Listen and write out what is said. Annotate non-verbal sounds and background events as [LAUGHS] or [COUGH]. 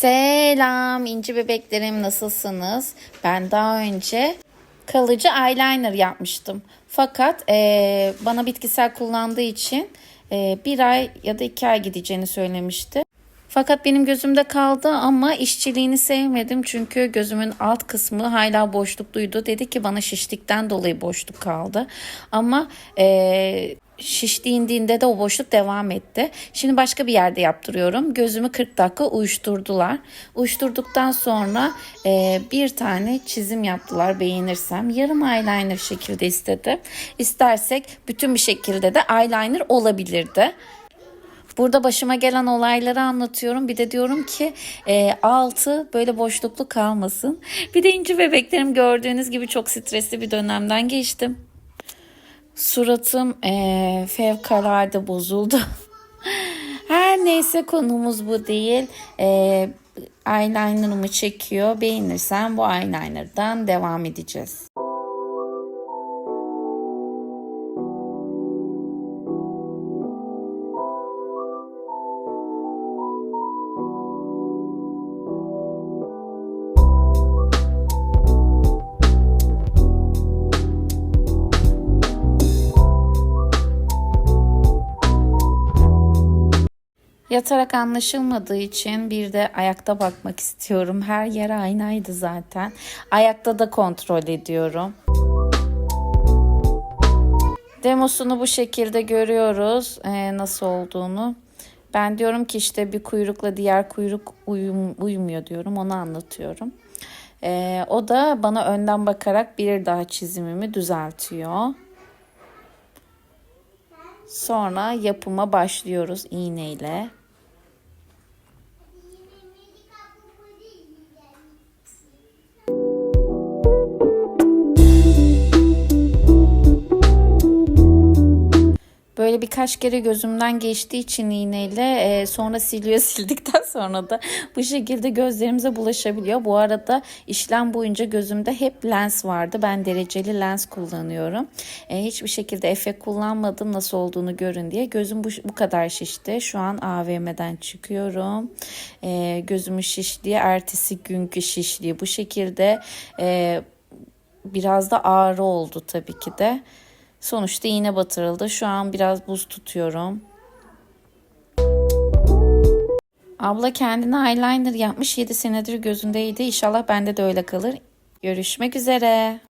Selam inci bebeklerim nasılsınız? Ben daha önce kalıcı eyeliner yapmıştım. Fakat eee, bana bitkisel kullandığı için eee, bir ay ya da iki ay gideceğini söylemişti. Fakat benim gözümde kaldı ama işçiliğini sevmedim çünkü gözümün alt kısmı hala boşlukluydu. Dedi ki bana şişlikten dolayı boşluk kaldı. Ama eee şişti indiğinde de o boşluk devam etti. Şimdi başka bir yerde yaptırıyorum. Gözümü 40 dakika uyuşturdular. Uyuşturduktan sonra eee, bir tane çizim yaptılar beğenirsem. Yarım eyeliner şekilde istedi. İstersek bütün bir şekilde de eyeliner olabilirdi. Burada başıma gelen olayları anlatıyorum. Bir de diyorum ki e, altı böyle boşluklu kalmasın. Bir de inci bebeklerim gördüğünüz gibi çok stresli bir dönemden geçtim. Suratım e, fevkalade bozuldu. [LAUGHS] Her neyse konumuz bu değil. E, eyelinerımı çekiyor. Beğenirsen bu eyelinerdan devam edeceğiz. Yatarak anlaşılmadığı için bir de ayakta bakmak istiyorum. Her yer aynaydı zaten. Ayakta da kontrol ediyorum. Demosunu bu şekilde görüyoruz ee, nasıl olduğunu. Ben diyorum ki işte bir kuyrukla diğer kuyruk uyum, uymuyor diyorum onu anlatıyorum. Ee, o da bana önden bakarak bir daha çizimimi düzeltiyor. Sonra yapıma başlıyoruz iğneyle. Böyle birkaç kere gözümden geçtiği için iğneyle e, sonra siliyor [LAUGHS] sildikten sonra da bu şekilde gözlerimize bulaşabiliyor. Bu arada işlem boyunca gözümde hep lens vardı. Ben dereceli lens kullanıyorum. E, hiçbir şekilde efekt kullanmadım nasıl olduğunu görün diye. Gözüm bu, bu kadar şişti. Şu an AVM'den çıkıyorum. E, gözümün şişliği ertesi günkü şişliği bu şekilde e, biraz da ağrı oldu tabii ki de. Sonuçta iğne batırıldı. Şu an biraz buz tutuyorum. Abla kendine eyeliner yapmış 7 senedir gözündeydi. İnşallah bende de öyle kalır. Görüşmek üzere.